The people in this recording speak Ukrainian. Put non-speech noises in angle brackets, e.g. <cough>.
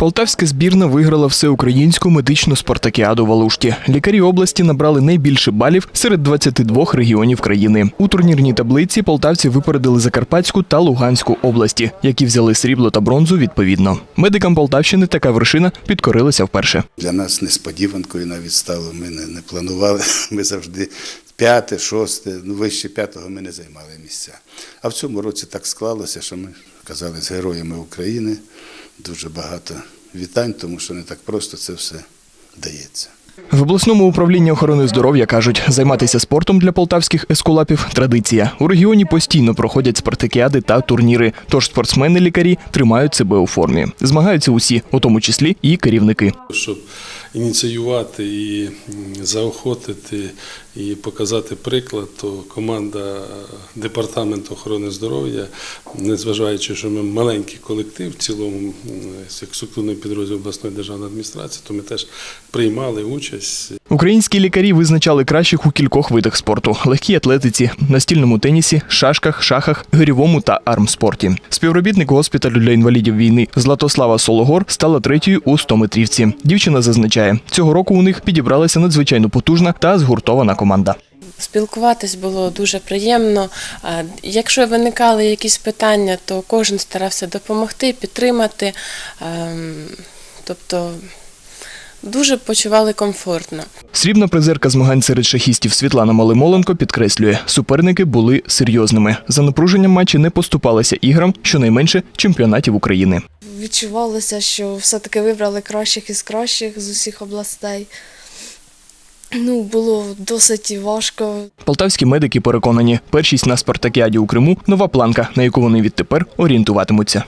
Полтавська збірна виграла всеукраїнську медичну спартакіаду в Алушті. Лікарі області набрали найбільше балів серед 22 регіонів країни. У турнірній таблиці полтавці випередили Закарпатську та Луганську області, які взяли срібло та бронзу відповідно. Медикам Полтавщини така вершина підкорилася вперше. Для нас несподіванкою навіть стало. Ми не, не планували. <laughs> Ми завжди п'яте, шосте, ну вище п'ятого ми не займали місця. А в цьому році так склалося, що ми казали з героями України. Дуже багато вітань, тому що не так просто це все дається. В обласному управлінні охорони здоров'я кажуть, займатися спортом для полтавських ескулапів традиція. У регіоні постійно проходять спартакіади та турніри. Тож спортсмени-лікарі тримають себе у формі. Змагаються усі, у тому числі і керівники. щоб ініціювати і заохотити і показати приклад, то команда департаменту охорони здоров'я, незважаючи, що ми маленький колектив в цілому, як структурний підрозділ обласної державної адміністрації, то ми теж приймали участь Українські лікарі визначали кращих у кількох видах спорту: легкій атлетиці, настільному тенісі, шашках, шахах, гирьовому та армспорті. Співробітник госпіталю для інвалідів війни Златослава Сологор стала третьою у 100-метрівці. Дівчина зазначає, цього року у них підібралася надзвичайно потужна та згуртована команда. Спілкуватись було дуже приємно. Якщо виникали якісь питання, то кожен старався допомогти, підтримати. Ем, Тобто дуже почували комфортно. Срібна призерка змагань серед шахістів Світлана Малимоленко підкреслює, суперники були серйозними. За напруженням матчі не поступалися іграм, щонайменше чемпіонатів України. Відчувалося, що все-таки вибрали кращих із кращих з усіх областей. Ну, було досить важко. Полтавські медики переконані, першість на спартакіаді у Криму нова планка, на яку вони відтепер орієнтуватимуться.